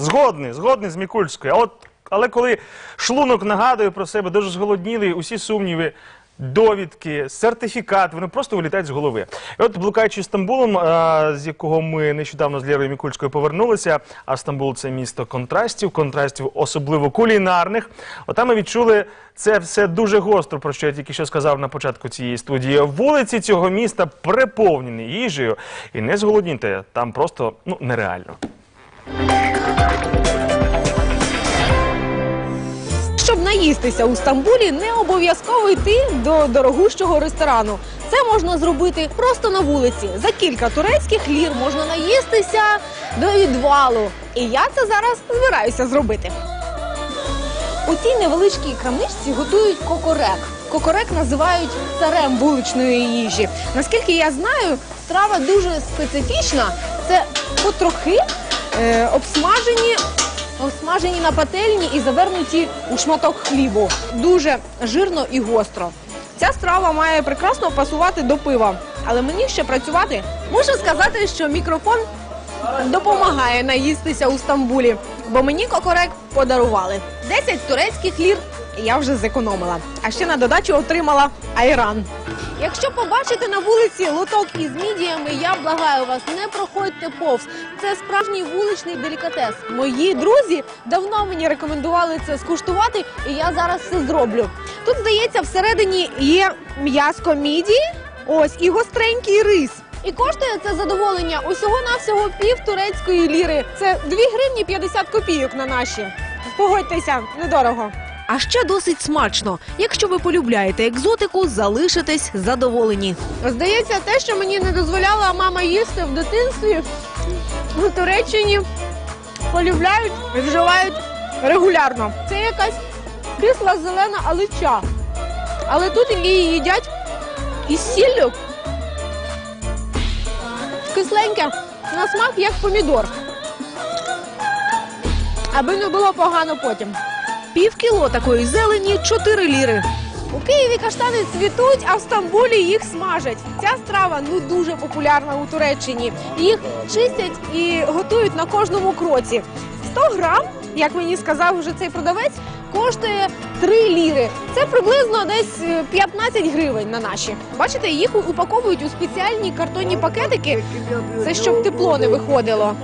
Згодний, згодний з Мікульською. А от, але коли шлунок нагадує про себе, дуже зголоднілий, усі сумніви, довідки, сертифікат, вони просто вилітають з голови. І от, блукаючи Стамбулом, з якого ми нещодавно з Лєрою Мікульською повернулися, а Стамбул це місто контрастів, контрастів особливо кулінарних. Отам ми відчули це все дуже гостро, про що я тільки що сказав на початку цієї студії. Вулиці цього міста переповнені їжею, і не зголодніти там просто ну нереально. Щоб наїстися у Стамбулі, не обов'язково йти до дорогущого ресторану. Це можна зробити просто на вулиці. За кілька турецьких лір можна наїстися до відвалу. І я це зараз збираюся зробити. У цій невеличкій крамничці готують кокорек. Кокорек називають царем вуличної їжі. Наскільки я знаю, страва дуже специфічна. Це потрохи е, обсмажені Смажені на пательні і завернуті у шматок хлібу. Дуже жирно і гостро. Ця страва має прекрасно пасувати до пива, але мені ще працювати. Мушу сказати, що мікрофон допомагає наїстися у Стамбулі, бо мені кокорек подарували. 10 турецьких лір я вже зекономила. А ще на додачу отримала айран. Якщо побачите на вулиці лоток із мідіями, я благаю вас, не проходьте повз. Це справжній вуличний делікатес. Мої друзі давно мені рекомендували це скуштувати, і я зараз це зроблю. Тут, здається, всередині є м'яско мідії, ось і гостренький рис. І коштує це задоволення усього навсього пів турецької ліри. Це 2 гривні 50 копійок на наші. Погодьтеся, недорого. А ще досить смачно. Якщо ви полюбляєте екзотику, залишитесь задоволені. Здається, те, що мені не дозволяла мама їсти в дитинстві у Туреччині, полюбляють і вживають регулярно. Це якась кисла зелена алича. Але тут її їдять із сіллю. Кисленьке на смак як помідор. Аби не було погано потім. Пів кіло такої зелені 4 ліри. У Києві каштани цвітуть, а в Стамбулі їх смажать. Ця страва ну дуже популярна у Туреччині. Їх чистять і готують на кожному кроці. 100 грам, як мені сказав вже цей продавець, коштує 3 ліри. Це приблизно десь е, 15 гривень на наші. Бачите, їх упаковують у спеціальні картонні пакетики. Це щоб тепло не виходило.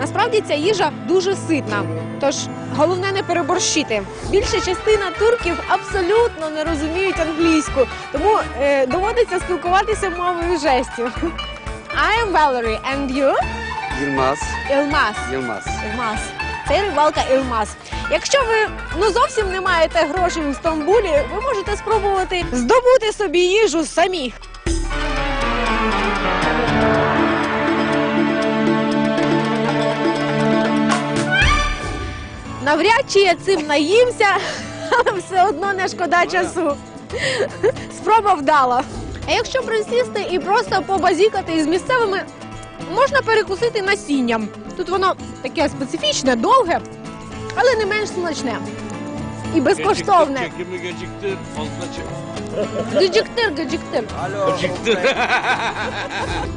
Насправді ця їжа дуже ситна, тож головне не переборщити. Більша частина турків абсолютно не розуміють англійську, тому е, доводиться спілкуватися мовою жестів. I am Valerie, and you? Yılmaz, Ілмас. Yılmaz. Ілмас. Це рибалка Ілмас. Якщо ви ну зовсім не маєте грошей у Стамбулі, ви можете спробувати здобути собі їжу самі. Навряд чи я цим наїмся, але все одно не шкода часу. Спроба вдала. А якщо присісти і просто побазікати із місцевими, можна перекусити насінням. Тут воно таке специфічне, довге, але не менш смачне. І безкоштовне. Geciktir, çekimi geciktir. Fazla çek. Гаджиктир, гаджиктир. Geciktir.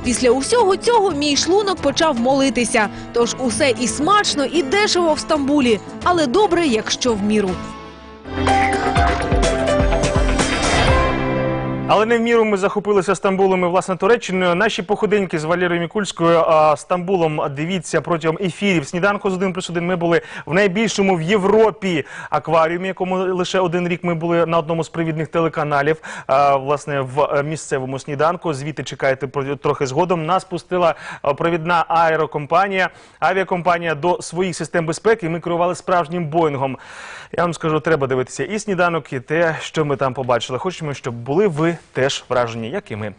Після усього цього мій шлунок почав молитися. Тож усе і смачно, і дешево в Стамбулі, але добре, якщо в міру. Але не в міру ми захопилися Стамбулом і власне Туреччиною. Наші походинки з Валерією Мікульською Стамбулом. Дивіться протягом ефірів. Сніданку з один плюс один. Ми були в найбільшому в Європі акваріумі, якому лише один рік ми були на одному з привідних телеканалів. Власне, в місцевому сніданку. Звідти чекайте про- трохи згодом. Нас пустила провідна аерокомпанія, авіакомпанія до своїх систем безпеки. Ми керували справжнім боїнгом. Я вам скажу, треба дивитися і сніданок, і те, що ми там побачили. Хочемо, щоб були ви теж вражені, як і ми.